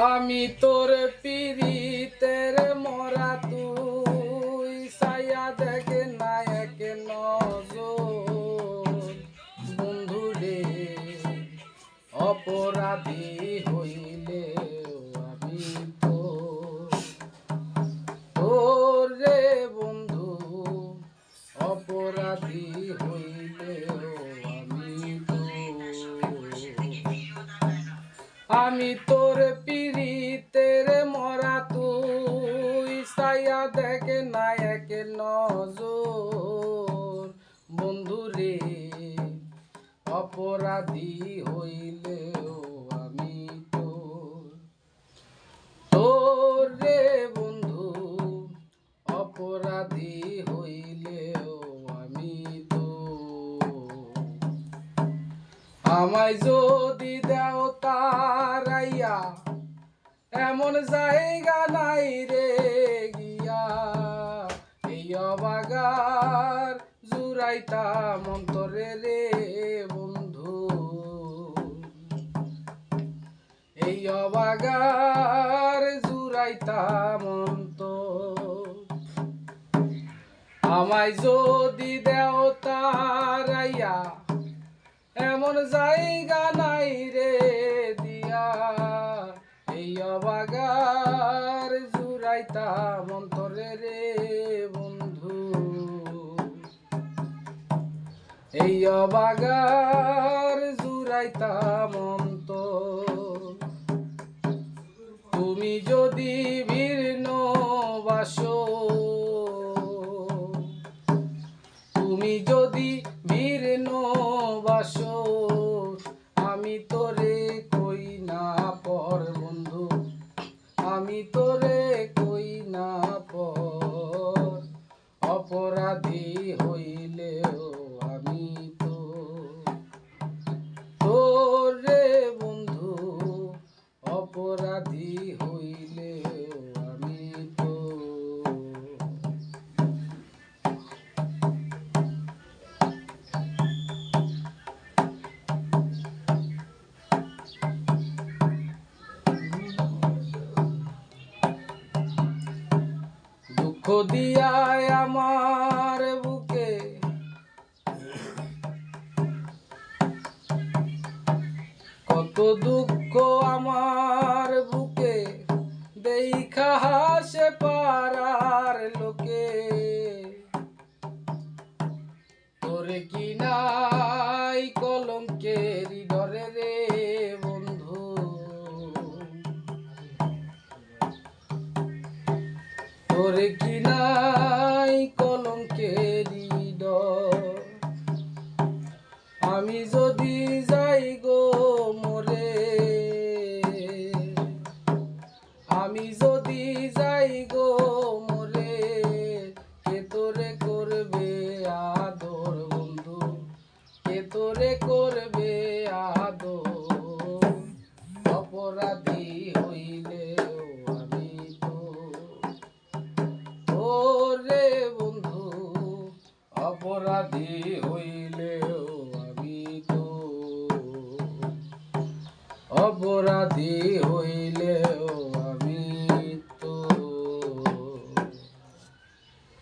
আমি তোর পিরিতের মরা তুই সায়া দেখে নায়ক নজর। বন্ধু রে, অপরাধী হইলে আমি তো তোর রে বন্ধু, অপরাধী হইলে আমি তো আমি তোর সায়া দেখে নায়ক নজর। বন্ধু রে, অপরাধী হইলেও আমি তোর। তোর রে বন্ধু, অপরাধী হইলেও আমি তোর। আমায় যদি দেও তারাইয়া, এমন জায়গা নাই রে এই অবাগার জুরাইতা মন্তরে রে বন্ধু। এই অবাগার জুরাইতা মন্ত আমায় যদি দেও তারাইয়া এমন জায়গা নাই রে দিয়া। এই অবাগার জুরাইতা মন্তরে রে বন্ধু। এই অবাগার জুরাইতা মন্ত তুমি যদি ভিন্ন বাসো, তুমি যদি ভিন্ন বাসো, আমি তোরে কই না পর বন্ধু। আমি তোরে পর অপরাধী হইলেও দিয়ায় আমার বুকে। কত দুঃখ আমার বুকে, দেখা হাসে পারার লোকে। তোরে কি নাই কলঙ্কের তোরে কি নাই কলঙ্কেরি আমি যদি যাই গো মোরে, আমি যদি যাই গো মোরে, কে তোরে করবে আদর বন্ধু? কে তোরে করবে আদর? অপরাধী অপরাধী হইলেও আমি তো অপরাধী